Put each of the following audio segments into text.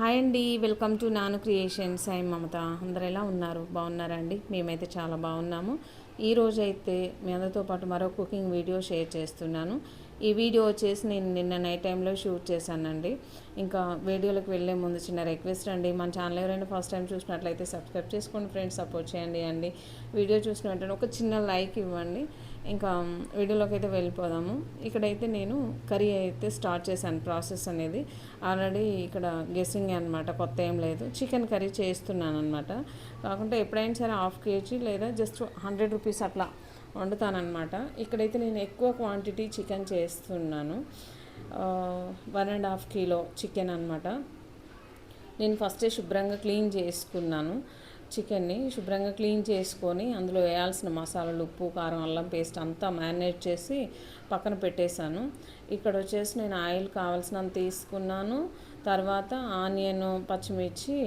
Hi అండి welcome to Nanu creations. I Mamata. అందరు ఎలా ఉన్నారు? బాగున్నారా అండి? మేమైతే చాలా బాగున్నాము. ఈ రోజైతే అయితే మీ అందరితో పాటు మరో కుకింగ్ వీడియో షేర్ చేస్తున్నాను. ఈ వీడియో వచ్చేసి నేను నిన్న నైట్ టైంలో షూట్ చేశానండి. ఇంకా వీడియోలకు వెళ్ళే ముందు చిన్న రిక్వెస్ట్ అండి. మన ఛానల్ ఎవరైనా ఫస్ట్ టైం చూసినట్లయితే సబ్స్క్రైబ్ చేసుకోండి ఫ్రెండ్స్ సపోర్ట్ చేయండి అండి. వీడియో చూసిన వెంటనే ఒక చిన్న లైక్ ఇవ్వండి. ఇంకా వీడియోలోకి అయితే వెళ్ళిపోదాము. ఇక్కడైతే నేను కర్రీ అయితే స్టార్ట్ చేశాను ప్రాసెస్ అనేది. ఆల్రెడీ ఇక్కడ గెస్సింగ్ అనమాట కొత్త ఏం లేదు. చికెన్ కర్రీ చేస్తున్నాను అనమాట కాకుండా ఎప్పుడైనా సరే హాఫ్ కేజీ లేదా జస్ట్ హండ్రెడ్ రూపీస్ అట్లా వండుతానమాట ఇక్కడైతే నేను ఎక్కువ క్వాంటిటీ చికెన్ చేస్తున్నాను. One and half kilo chicken అనమాట నేను ఫస్టే శుభ్రంగా క్లీన్ చేసుకున్నాను. చికెన్ని శుభ్రంగా క్లీన్ చేసుకొని అందులో వేయాల్సిన మసాలాలు ఉప్పు కారం అల్లం పేస్ట్ అంతా మ్యారినేట్ చేసి పక్కన పెట్టేశాను. ఇక్కడ వచ్చేసి నేను ఆయిల్ కావాల్సినంత తీసుకున్నాను. తర్వాత ఆనియన్ పచ్చిమిర్చి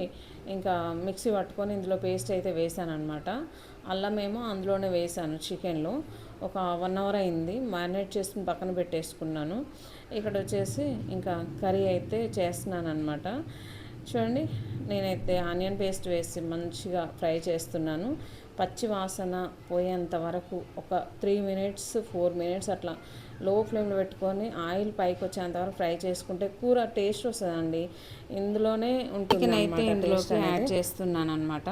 ఇంకా మిక్సీ పట్టుకొని ఇందులో పేస్ట్ అయితే వేసాను అనమాట అల్లమేమో అందులోనే వేసాను చికెన్లో. ఒక వన్ అవర్ అయింది. మ్యారినేట్ చేసుకుని పక్కన పెట్టేసుకున్నాను. ఇక్కడ వచ్చేసి ఇంకా కర్రీ అయితే చేస్తున్నాను అనమాట చూడండి నేనైతే ఆనియన్ పేస్ట్ వేసి మంచిగా ఫ్రై చేస్తున్నాను. పచ్చి వాసన పోయేంత వరకు ఒక త్రీ మినిట్స్ ఫోర్ మినిట్స్ అట్లా లో ఫ్లేమ్లో పెట్టుకొని ఆయిల్ పైకి వచ్చేంత వరకు ఫ్రై చేసుకుంటే కూర టేస్ట్ వస్తుందండి. ఇందులోనే ఉంటుంది అయితే ఇందులోకి యాడ్ చేస్తున్నాను అనమాట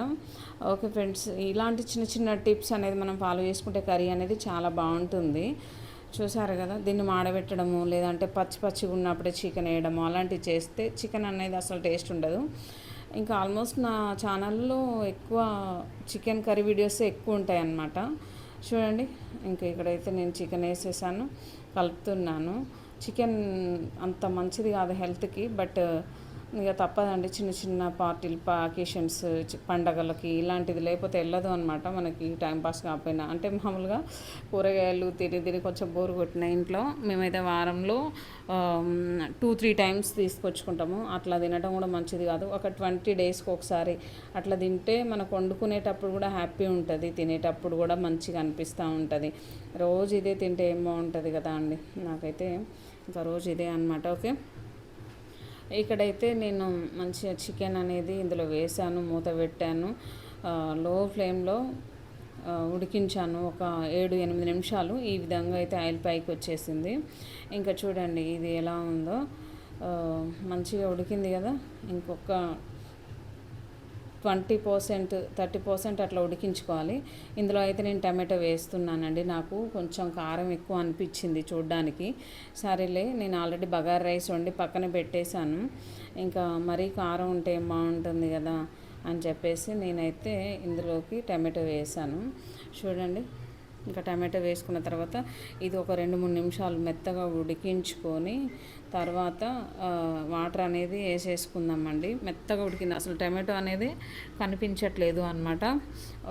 ఓకే ఫ్రెండ్స్ ఇలాంటి చిన్న చిన్న టిప్స్ అనేది మనం ఫాలో చేసుకుంటే కర్రీ అనేది చాలా బాగుంటుంది. చూసారు కదా దీన్ని మాడబెట్టడము లేదంటే పచ్చి పచ్చిగా ఉన్నప్పుడే చికెన్ వేయడము అలాంటివి చేస్తే చికెన్ అనేది అసలు టేస్ట్ ఉండదు. ఇంకా ఆల్మోస్ట్ నా ఛానల్లో ఎక్కువ చికెన్ కర్రీ వీడియోస్ ఎక్కువ ఉంటాయి అన్నమాట చూడండి ఇంకా ఇక్కడైతే నేను చికెన్ వేసేసాను కలుపుతున్నాను. చికెన్ అంత మంచిది కాదు హెల్త్కి బట్ ఇక తప్పదండి. చిన్న చిన్న పార్టీలు అకేషన్స్ పండగలకి ఇలాంటిది లేకపోతే వెళ్ళదు అనమాట మనకి టైంపాస్ కాకపోయినా. అంటే మామూలుగా కూరగాయలు తిని తిని కొంచెం బోరు కొట్టిన ఇంట్లో మేమైతే వారంలో టూ త్రీ టైమ్స్ తీసుకొచ్చుకుంటాము. అట్లా తినడం కూడా మంచిది కాదు. ఒక ట్వంటీ డేస్కి ఒకసారి అట్లా తింటే మనకు వండుకునేటప్పుడు కూడా హ్యాపీ ఉంటుంది. తినేటప్పుడు కూడా మంచిగా అనిపిస్తూ ఉంటుంది. రోజు ఇదే తింటే ఏం బాగుంటుంది కదా అండి. నాకైతే ఇంకా రోజు ఇదే అనమాట ఓకే? ఇక్కడైతే నేను మంచిగా చికెన్ అనేది ఇందులో వేసాను మూత పెట్టాను. లో ఫ్లేమ్లో ఉడికించాను ఒక ఏడు ఎనిమిది నిమిషాలు. ఈ విధంగా అయితే ఆయిల్ పైకి వచ్చేసింది. ఇంకా చూడండి ఇది ఎలా ఉందో. మంచిగా ఉడికింది కదా. ఇంకొక ట్వంటీ పర్సెంట్ థర్టీ పర్సెంట్ అట్లా ఉడికించుకోవాలి. ఇందులో అయితే నేను టమాటో వేస్తున్నానండి. నాకు కొంచెం కారం ఎక్కువ అనిపించింది చూడ్డానికి. సరేలే నేను ఆల్రెడీ బగార్ రైస్ వండి పక్కన పెట్టేశాను. ఇంకా మరీ కారం ఉంటే బాగుంటుంది కదా అని చెప్పేసి నేనైతే ఇందులోకి టమాటో వేసాను చూడండి. ఇంకా టమాటో వేసుకున్న తర్వాత ఇది ఒక రెండు మూడు నిమిషాలు మెత్తగా ఉడికించుకొని తర్వాత వాటర్ అనేది వేసేసుకుందామండి. మెత్తగా ఉడికింది. అసలు టమాటో అనేది కనిపించట్లేదు అనమాట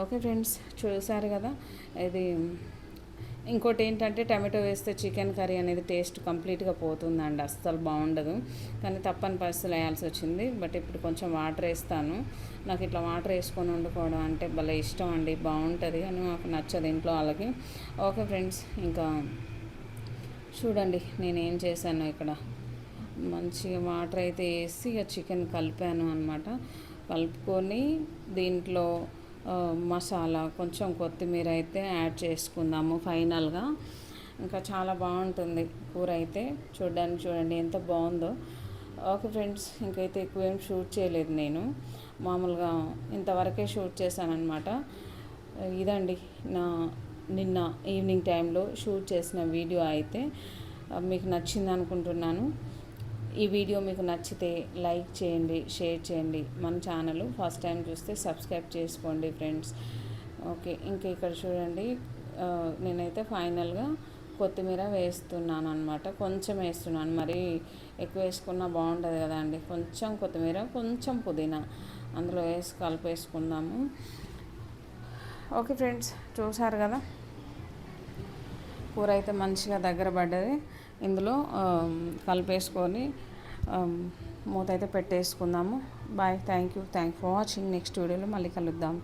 ఓకే ఫ్రెండ్స్ చూసారు కదా? ఇది ఇంకోటి ఏంటంటే టమాటో వేస్తే చికెన్ కర్రీ అనేది టేస్ట్ కంప్లీట్గా పోతుందండి అస్సలు బాగుండదు. కానీ తప్పని పరిస్థితులు వేయాల్సి వచ్చింది. బట్ ఇప్పుడు కొంచెం వాటర్ వేస్తాను. నాకు ఇట్లా వాటర్ వేసుకొని వండుకోవడం అంటే భలే ఇష్టం అండి బాగుంటుంది కానీ మాకు నచ్చదు ఇంట్లో వాళ్ళకి. ఓకే ఫ్రెండ్స్ ఇంకా చూడండి నేనేం చేశాను ఇక్కడ. మంచిగా వాటర్ అయితే వేసి ఇక చికెన్ కలిపాను అనమాట కలుపుకొని దీంట్లో మసాలా కొంచెం కొత్తిమీర అయితే యాడ్ చేసుకుందాము ఫైనల్గా. ఇంకా చాలా బాగుంటుంది కూర అయితే. చూడడానికి చూడండి ఎంత బాగుందో. ఓకే ఫ్రెండ్స్ ఇంకైతే ఎక్కువ ఏం షూట్ చేయలేదు నేను. మామూలుగా ఇంతవరకే షూట్ చేశానమాట ఇదండి నా నిన్న ఈవినింగ్ టైంలో షూట్ చేసిన వీడియో అయితే. మీకు నచ్చింది అనుకుంటున్నాను ఈ వీడియో మీకు నచ్చితే లైక్ చేయండి షేర్ చేయండి. మన ఛానల్ ఫస్ట్ టైం చూస్తే సబ్స్క్రైబ్ చేసుకోండి ఫ్రెండ్స్. ఓకే ఇంకా ఇక్కడ చూడండి. నేనైతే ఫైనల్గా కొత్తిమీర వేస్తున్నాను అనమాట కొంచెం వేస్తున్నాను. మరి ఎక్కువ వేసుకున్నా బాగుంటుంది కదా అండి. కొంచెం కొత్తిమీర కొంచెం పుదీనా అందులో వేసి కలిపేసుకుందాము. ఓకే ఫ్రెండ్స్ చూసారు కదా? కూర అయితే మంచిగా దగ్గర పడ్డది. ఇందులో కలిపేసుకొని మూత అయితే పెట్టేసుకుందాము. Bye thank you thank for watching next వీడియోలో మళ్ళీ కలుద్దాం.